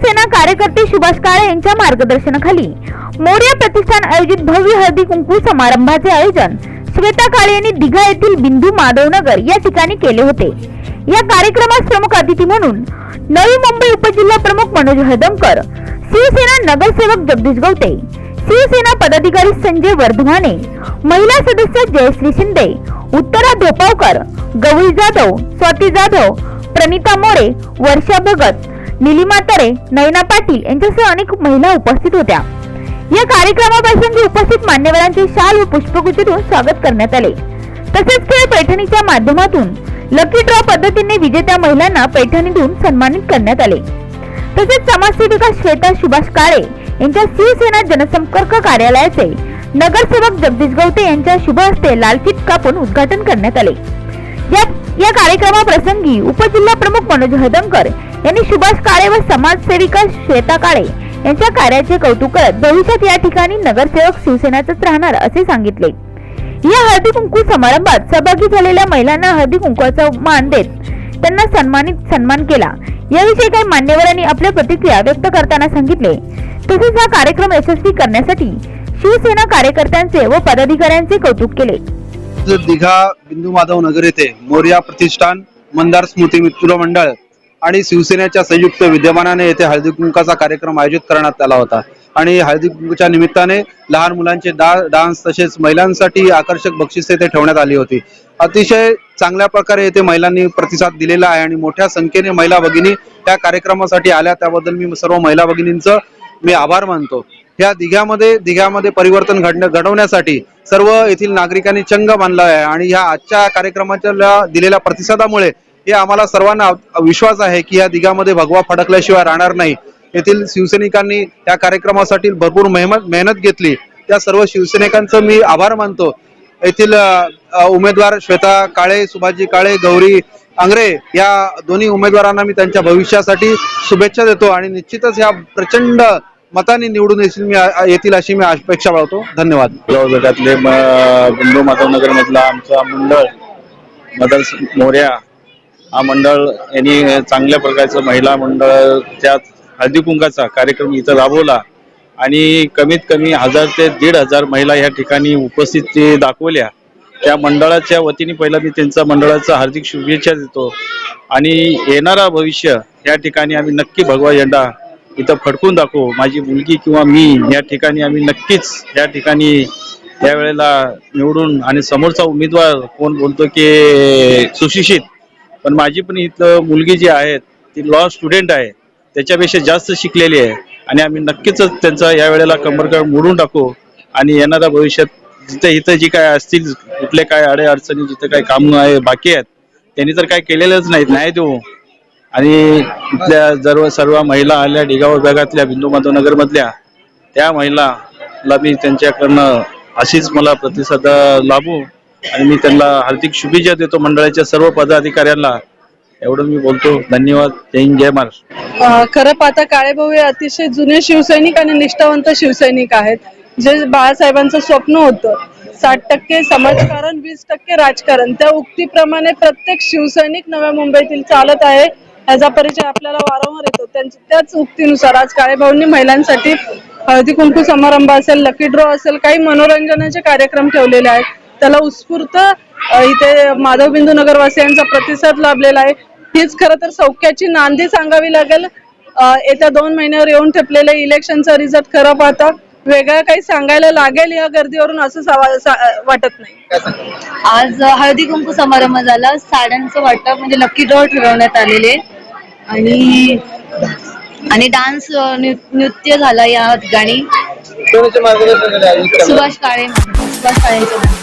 सुभाष काळे यांच्या मार्गदर्शनाखाली मोर्या प्रतिष्ठान आयोजित भव्य हळदी कुंकू समारंभाचे आयोजन श्वेता काळे यांनी दिघा येथील बिंदू माधवनगर या ठिकाणी केले होते. या कार्यक्रमास प्रमुख अतिथी म्हणून नवी मुंबई उपजिल्हा प्रमुख मनोज हळदमकर शिवसेना नगरसेवक जगदीश गवते शिवसेना पदाधिकारी संजय वर्धमाने महिला सदस्य जयश्री शिंदे उत्तरा धोपावकर गौरी जाधव स्वाती जाधव प्रणिता मोरे वर्षा भगत निलिमा तरे नयना पाटील यांच्यासह अनेक महिला उपस्थित होत्या. या कार्यक्रमाप्रसंगी उपस्थित मान्यवरांचे शाल व पुष्पगुच्छ देऊन स्वागत करण्यात आले. तसेच खेळ पैठणीच्या माध्यमातून लकी ड्रॉ पद्धतीने विजेत्या महिलांना पैठणी देऊन सन्मानित करण्यात आले. तसेच समाजसेविका श्वेता सुभाष काळे यांच्या शिवसेना जनसंपर्क कार्यालयाचे नगरसेवक जगदीश गवते यांच्या शुभ हस्ते लालफित कापून उद्घाटन करण्यात आले. यात या कार्यक्रमाप्रसंगी उपजिल्हा प्रमुख मनोज हदमकर यांनी सुभाष काळे व समाजसेविका श्वेता काळे यांच्या कार्याचे कौतुक करत भविष्यात या ठिकाणी नगरसेवक शिवसेनाच राहणार असे सांगितले. या हळदी कुंकू समारंभात सहभागी झालेल्या महिलांना हळदी कुंकवाचा मान देत त्यांना सन्मानित सन्मान केला. याविषयी काही मान्यवरांनी आपल्या प्रतिक्रिया व्यक्त करताना सांगितले. तसेच हा कार्यक्रम यशस्वी करण्यासाठी शिवसेना कार्यकर्त्यांचे व पदाधिकाऱ्यांचे कौतुक केले. दिघा बिंदू माधव नगर येथे मोर्या प्रतिष्ठान मंदार स्मृती मित्र मंडळ आणि शिवसेनेच्या संयुक्त विद्यमानाने येथे हळदी कुंकाचा कार्यक्रम आयोजित करण्यात आला होता. आणि हळदी कुंकूच्या निमित्ताने लहान मुलांचे डा डान्स तसेच महिलांसाठी आकर्षक बक्षिसे येथे ठेवण्यात आली होती. अतिशय चांगल्या प्रकारे येथे महिलांनी प्रतिसाद दिलेला आहे आणि मोठ्या संख्येने महिला भगिनी त्या कार्यक्रमासाठी आल्या. त्याबद्दल मी सर्व महिला भगिनींचं मी आभार मानतो. या दिघ्यामध्ये दिघ्यामध्ये परिवर्तन घडणं घडवण्यासाठी सर्व येथील नागरिकांनी चंग मानला आहे आणि ह्या आजच्या कार्यक्रमाच्या दिलेल्या प्रतिसादामुळे हे आम्हाला सर्वांना विश्वास आहे की या दिघामध्ये भगवा फडकल्याशिवाय राहणार नाही. येथील शिवसैनिकांनी या कार्यक्रमासाठी भरपूर मेहनत मेहनत घेतली. त्या सर्व शिवसैनिकांचं मी आभार मानतो. येथील उमेदवार श्वेता काळे सुभाजी काळे गौरी आंग्रे या दोन्ही उमेदवारांना मी त्यांच्या भविष्यासाठी शुभेच्छा देतो आणि निश्चितच या प्रचंड मताने निवडून येतील मी येतील अशी मी अपेक्षा बाळगतो. धन्यवाद. गाव गटातले बिंदू माधवनगर मधला आमचा मंडळ मदर मोर्या हा मंडळ यांनी चांगल्या प्रकारचं महिला मंडळ त्यात हळदी कुंकाचा कार्यक्रम इथं राबवला. आणि कमीत कमी हजार ते दीड हजार महिला या ठिकाणी उपस्थिती दाखवल्या. त्या मंडळाच्या वतीने पहिला मी त्यांचा मंडळाचा हार्दिक शुभेच्छा देतो. आणि येणारा भविष्य या ठिकाणी आम्ही नक्की भगवा झेंडा इथं फडकून दाखवू. माझी मुलगी किंवा मी या ठिकाणी आम्ही नक्कीच या ठिकाणी त्यावेळेला निवडून आणि समोरचा उमेदवार कोण बोलतो की सुशिक्षित. पण माझी पण इथं मुलगी जी आहे ती लॉ स्टुडंट आहे. त्याच्यापेक्षा जास्त शिकलेली आहे. आणि आम्ही नक्कीच त्यांचा या वेळेला कंबरकाळ मोडून टाकू. आणि येणाऱ्या भविष्यात जिथे इथं जी काय असतील कुठले काय अडे अडचणी जिथे काय काम आहे बाकी आहेत त्यांनी तर काय केलेलंच नाहीत. नाही देऊ. आणि इथल्या सर्व सर्व महिला आल्या डिगाव विभागातल्या बिंदू माधव नगरमधल्या त्या महिलाला मी त्यांच्याकडनं अशीच मला प्रतिसाद लाभू आणि मी त्यांना हार्दिक शुभेच्छा देतो मंडळाच्या सर्व पदाधिकाऱ्यांना. एवढं मी बोलतो. धन्यवाद. जय हिंद जय महाराष्ट्र. खरं पाहता काळेभाऊ हे अतिशय जुने शिवसैनिक आणि निष्ठावंत शिवसैनिक आहेत. जे बाळासाहेबांचं स्वप्न होतं. साठ टक्के समाजकारण वीस टक्के राजकारण. त्या उक्तीप्रमाणे प्रत्येक शिवसैनिक नव्या मुंबईतील चालत आहे. याचा परिचय आपल्याला वारंवार येतो. त्यांच्या त्याच उक्तीनुसार आज काळेभाऊंनी महिलांसाठी हळदी कुंकू समारंभ असेल लकी ड्रॉ असेल काही मनोरंजनाचे कार्यक्रम ठेवलेले आहेत. त्याला उत्स्फूर्त इथे माधवबिंदू नगरवासियांचा प्रतिसाद लाभलेला आहे. हीच खरं तर सौख्याची नांदी सांगावी लागेल. येत्या दोन महिन्यावर येऊन ठेपलेले इलेक्शनचा रिझल्ट खरं पाहता वेगळं काही सांगायला लागेल या गर्दीवरून असं वाटत नाही. आज हळदी कुंकू समारंभ झाला. साड्यांचं वाटप म्हणजे लकी ड्रॉ ठरवण्यात आलेले. आणि आणि डान्स नृत्य झाला या ठिकाणी. सुभाष काळे सुभाष काळेंचं